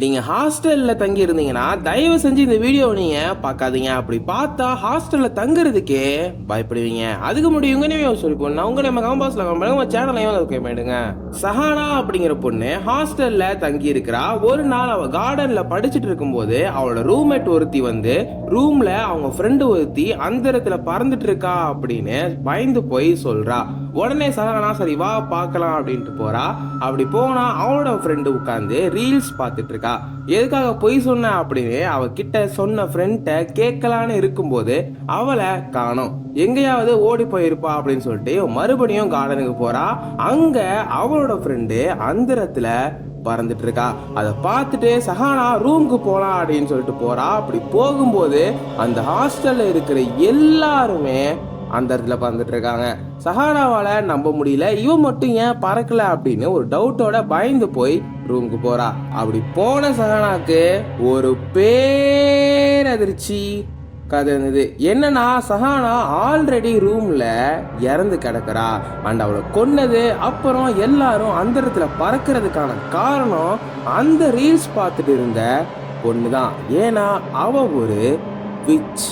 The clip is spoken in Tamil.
நீங்கள் ஹாஸ்டலில் தங்கி இருந்தீங்கன்னா தயவு செஞ்சு இந்த வீடியோ நீங்கள் பார்க்காதீங்க. அப்படி பார்த்தா ஹாஸ்டலில் தங்குறதுக்கே பயப்படுவீங்க. அதுக்கு முடியும் உங்க நேம் சொல்லி பொண்ணு அவங்க நம்ம காம்பாஸில் கம்பெனி உங்கள் சேனலையும் ஓகே பண்ணிடுங்க. சஹானா அப்படிங்கிற பொண்ணு ஹாஸ்டலில் தங்கி இருக்கிறா ஒரு நாள் அவள் கார்டனில் படிச்சுட்டு இருக்கும்போது அவளோட ரூம்மேட் ஒருத்தி வந்து ரூமில் அவங்க ஃப்ரெண்டு ஒருத்தி அந்தரத்துல பறந்துட்டு இருக்கா அப்படின்னு பயந்து போய் சொல்கிறா உடனே சரகனா சரி வா பார்க்கலாம் அப்படின்ட்டு போறா. அப்படி போனா அவளோட ஃப்ரெண்டு உட்காந்து ரீல்ஸ் பார்த்துட்டு இருக்கா. எதுக்காக பொய் சொன்ன? அப்படின்னு அவ கிட்ட சொன்ன ஃப்ரெண்ட கேட்கலான்னு இருக்கும்போது அவளை காணோம். எங்கேயாவது ஓடி போயிருப்பா அப்படின்னு சொல்லிட்டு மறுபடியும் கார்டனுக்கு போறா. அங்க அவளோட ஃப்ரெண்டு அந்தரத்துல பறந்துட்டு இருக்கா. அதை பார்த்துட்டு சஹானா ரூமுக்கு போலாம் அப்படின்னு சொல்லிட்டு போறா. அப்படி போகும்போது அந்த ஹாஸ்டல்ல இருக்கிற எல்லாருமே அந்த இடத்துல பறந்துட்டு இருக்காங்க சஹானாவால நம்ப முடியல இவன் மட்டும் ஏன் பறக்கல அப்படின்னு ஒரு டவுட்டோட பயந்து போய் ரூமுக்கு போறா. அப்படி போன சஹானாக்கு ஒரு பேரதிர்ச்சி கதை இருந்தது என்னன்னா சஹானா ஆல்ரெடி ரூம்ல இறந்து கிடக்குறா. அண்ட் அவளை கொன்னது அப்புறம் எல்லாரும் அந்த இடத்துல பறக்கிறதுக்கான காரணம் அந்த ரீல்ஸ் பார்த்துட்டு இருந்த பொண்ணு தான் ஏன்னா அவ ஒரு விச்